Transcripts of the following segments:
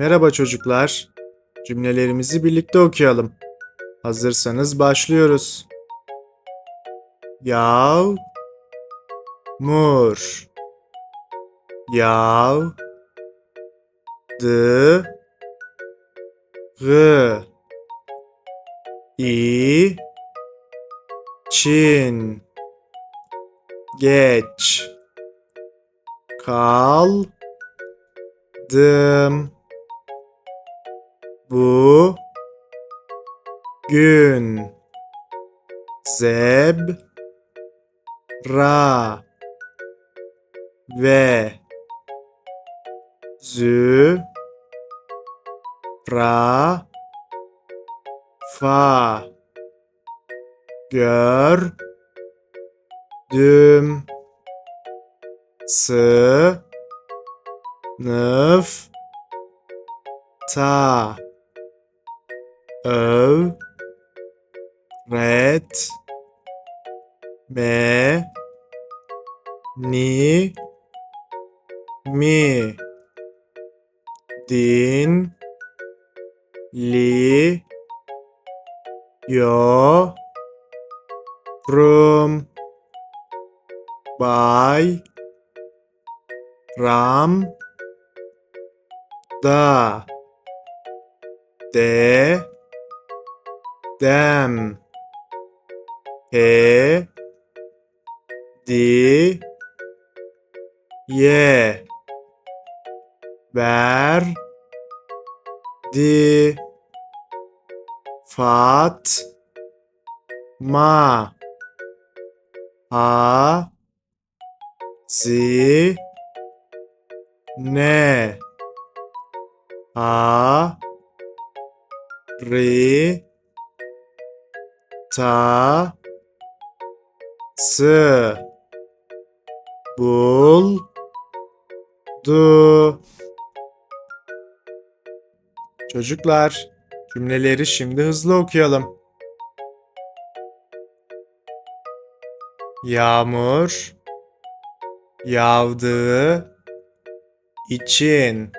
Merhaba çocuklar. Cümlelerimizi birlikte okuyalım. Hazırsanız başlıyoruz. Yav mur Yav dı gı i çin geç kal dım bu gün zeb ra ve zü ra fa gör düm sı nıf ta öv ret me ni mi din li yo rum bay ram da de dem he di ye ver. Di fat. Ma. Ha zi ne a. Ri ta sı bul du Çocuklar, cümleleri şimdi hızlı okuyalım. Yağmur yağdığı için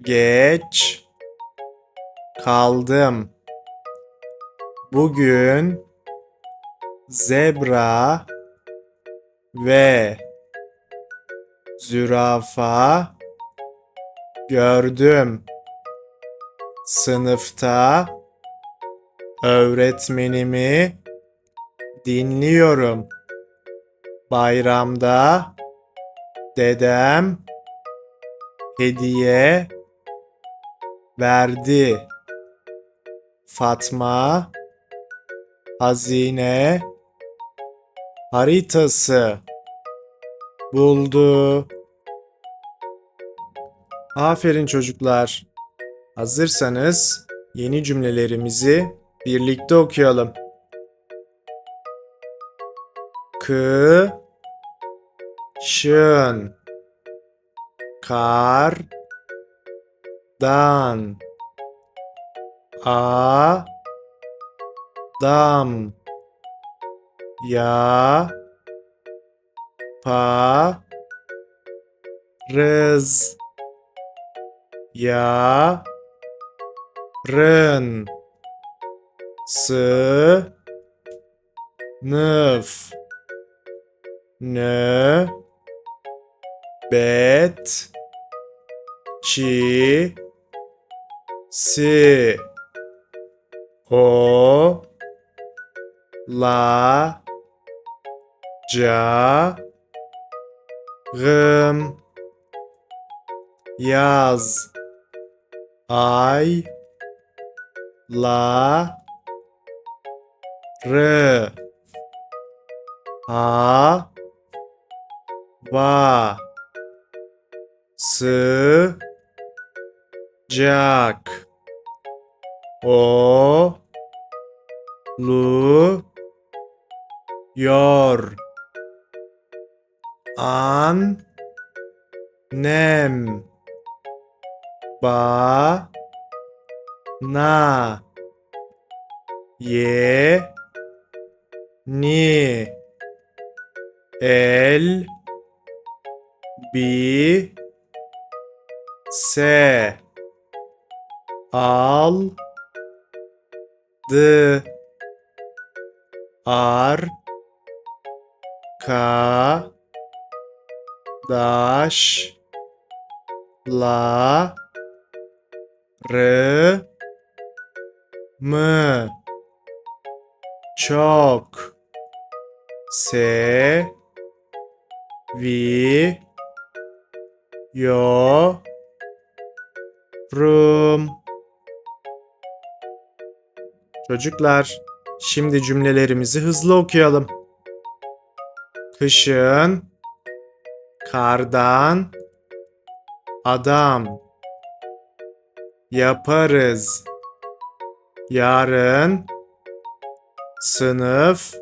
geç kaldım. Bugün zebra ve zürafa gördüm. Sınıfta öğretmenimi dinliyorum. Bayramda dedem hediye verdi. Fatma hazine haritası buldu. Aferin çocuklar. Hazırsanız yeni cümlelerimizi birlikte okuyalım. Kı şın kar dan a dam ya. Pa. Rız. Ya. Rın. Sı nıf nö. Bet. Çi. Si. O la ca gım yaz ay la rı ha va sıcak o lu yor an. Nem. Ba. Na. Ye. Ni. El. Bi. Se al. Dı ar ka daş la rı mı çok se vi yo Çocuklar, şimdi cümlelerimizi hızlı okuyalım. Kışın kardan adam yaparız. Yarın sınıf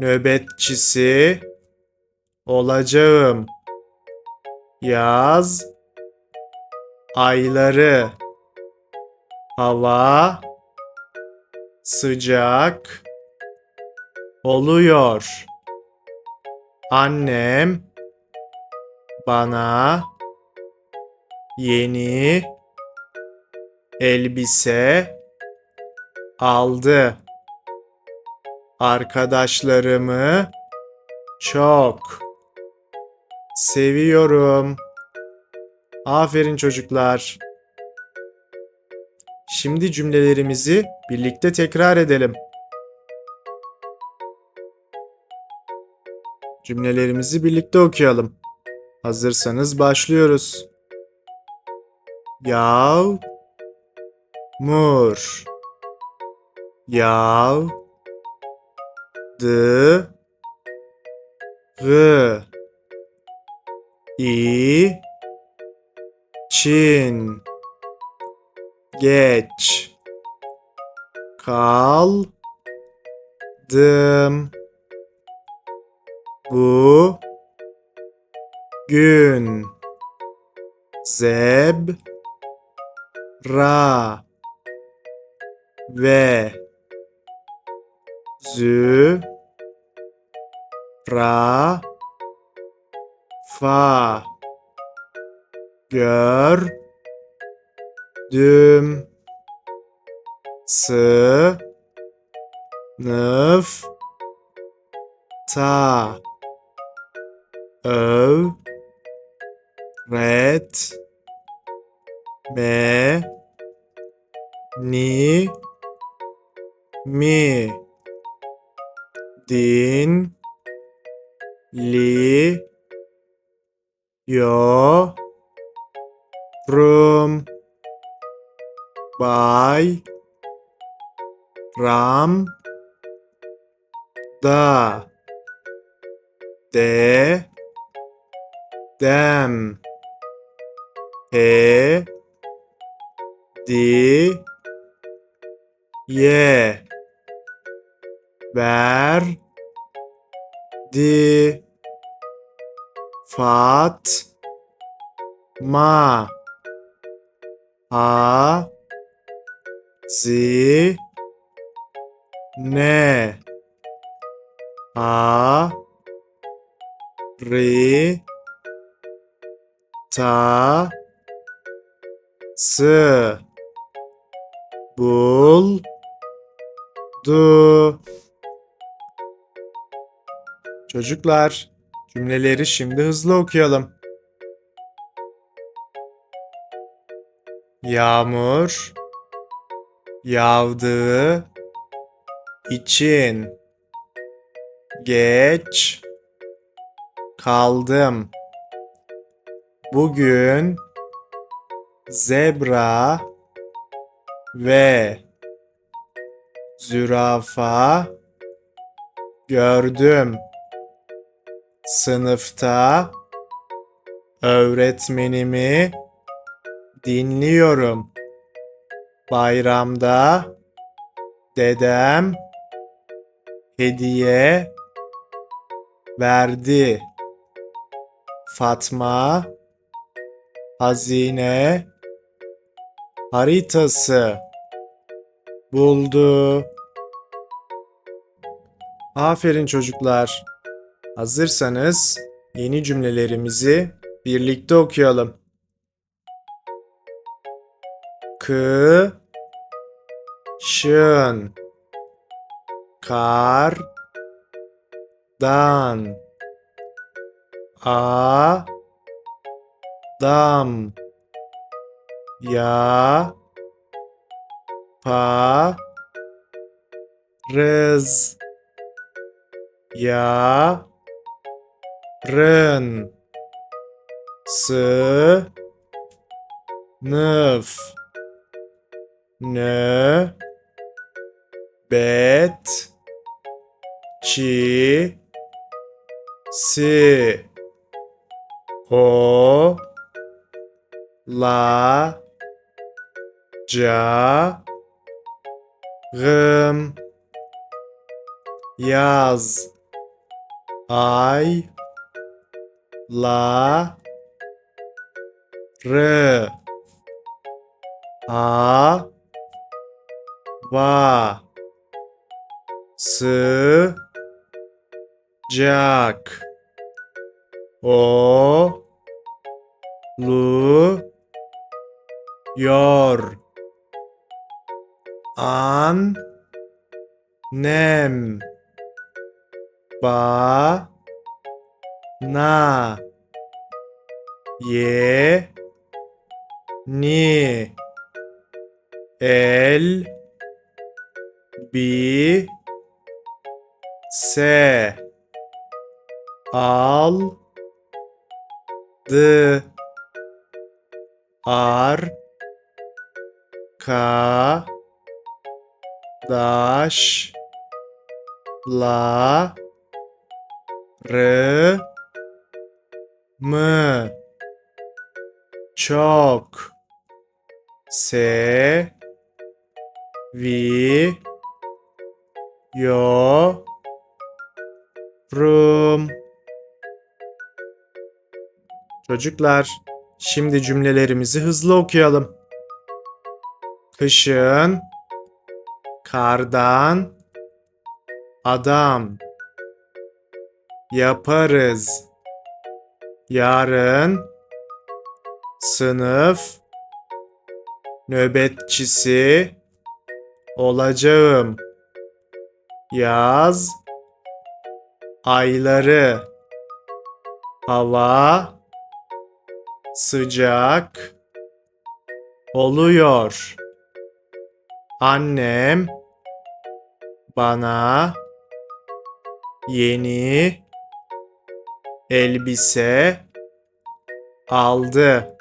nöbetçisi olacağım. Yaz ayları hava sıcak oluyor. Annem bana yeni elbise aldı. Arkadaşlarımı çok seviyorum. Aferin çocuklar. Şimdi cümlelerimizi birlikte tekrar edelim. Cümlelerimizi birlikte okuyalım. Hazırsanız başlıyoruz. Yağ mur. Yağ dı gı i çin. Geç. Kaldım bu gün. Zebra ve zü ra fa. Gör düm sı nıf ta öv ret ni mi din li yo rum bay ram da de dem. He di ye ver. Di fat. Ma. A zi ne a. Ri ta sı bul du Çocuklar, cümleleri şimdi hızlı okuyalım. Yağmur yağdığı için geç kaldım. Bugün zebra ve zürafa gördüm. Sınıfta öğretmenimi dinliyorum. Bayramda dedem hediye verdi. Fatma hazine haritası buldu. Aferin çocuklar. Hazırsanız yeni cümlelerimizi birlikte okuyalım. Kı şın kar dan a dam ya. Pa. Rız. Ya. Rın. Sı nıf nö. Bet. Çi. Si. O la ca gım yaz ay la rı a va sıcak o lu yor an nem ba na ye ni el bi se al dı ar ka daş la rı mı çok se vi yo Çocuklar, şimdi cümlelerimizi hızlı okuyalım. Kışın kardan adam yaparız. Yarın sınıf nöbetçisi olacağım. Yaz ayları hava sıcak oluyor. Annem bana yeni elbise aldı.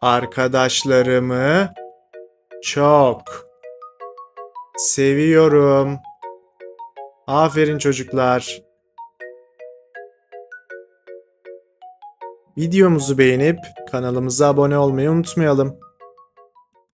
Arkadaşlarımı çok seviyorum. Aferin çocuklar. Videomuzu beğenip kanalımıza abone olmayı unutmayalım.